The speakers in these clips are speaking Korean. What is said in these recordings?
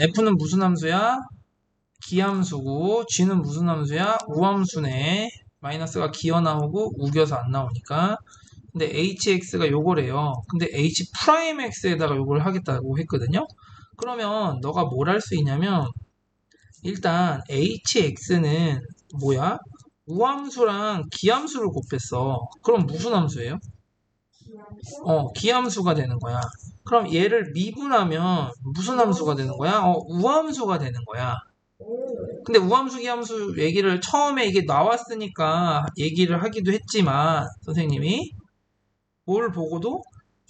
f는 무슨 함수야? 기함수고 g는 무슨 함수야? 우함수네. 마이너스가 기어 나오고 우겨서 안 나오니까. 근데 hx가 요거래요. 근데 h 프라임 x에다가 요걸 하겠다고 했거든요. 그러면 너가 뭘 할 수 있냐면 일단 hx는 뭐야? 우함수랑 기함수를 곱했어. 그럼 무슨 함수예요? 어, 기함수가 되는 거야. 그럼 얘를 미분하면 무슨 함수가 되는 거야? 어, 우함수가 되는 거야. 근데 우함수, 기함수 얘기를 처음에 이게 나왔으니까 얘기를 하기도 했지만 선생님이 뭘 보고도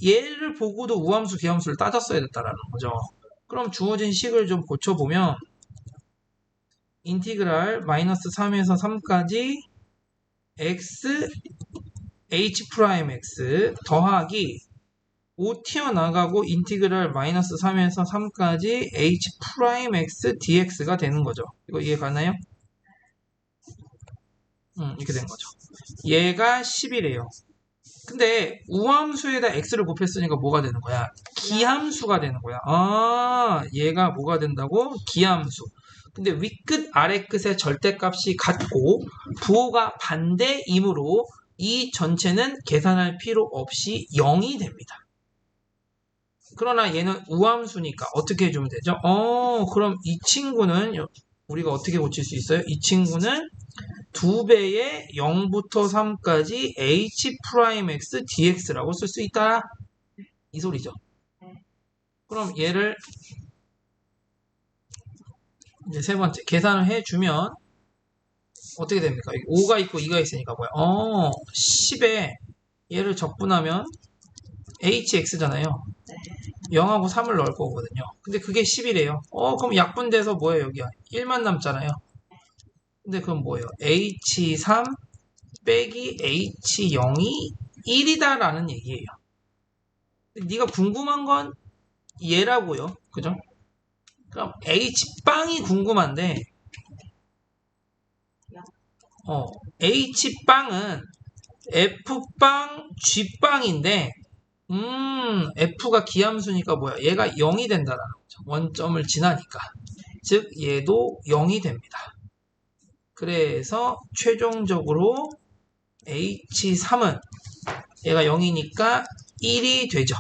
얘를 보고도 우함수, 기함수를 따졌어야 됐다라는 거죠. 그럼 주어진 식을 좀 고쳐보면 인티그랄 마이너스 3에서 3까지 x h 프라임 x 더하기 5 튀어나가고 인티그랄 마이너스 3에서 3까지 h 프라임 x dx가 되는 거죠. 이거 이해 가나요? 음, 이렇게 된 거죠. 얘가 10이래요. 근데 우함수에다 x를 곱했으니까 뭐가 되는 거야? 기함수가 되는 거야. 아, 얘가 뭐가 된다고? 기함수. 근데 윗끝 아래끝의 절대값이 같고 부호가 반대이므로 이 전체는 계산할 필요 없이 0이 됩니다. 그러나 얘는 우함수니까 어떻게 해주면 되죠? 어, 그럼 이 친구는 우리가 어떻게 고칠 수 있어요? 이 친구는 2배의 0부터 3까지 h 프라임 x dx라고 쓸 수 있다. 이 소리죠. 그럼 얘를 이제 세 번째 계산을 해주면 어떻게 됩니까? 5가 있고 2가 있으니까 뭐야? 어, 10에 얘를 적분하면 hx잖아요. 0하고 3을 넣을 거거든요. 근데 그게 10이래요. 어, 그럼 약분돼서 뭐예요, 여기야? 1만 남잖아요. 근데 그건 뭐예요? h3 빼기 h0이 1이다라는 얘기예요. 네가 궁금한 건 얘라고요. 그죠? 그럼 h빵이 궁금한데 어, h빵은 f빵 g빵인데 음, f가 기함수니까 뭐야? 얘가 0이 된다는 거죠. 원점을 지나니까. 즉 얘도 0이 됩니다. 그래서 최종적으로 h3은 얘가 0이니까 1이 되죠.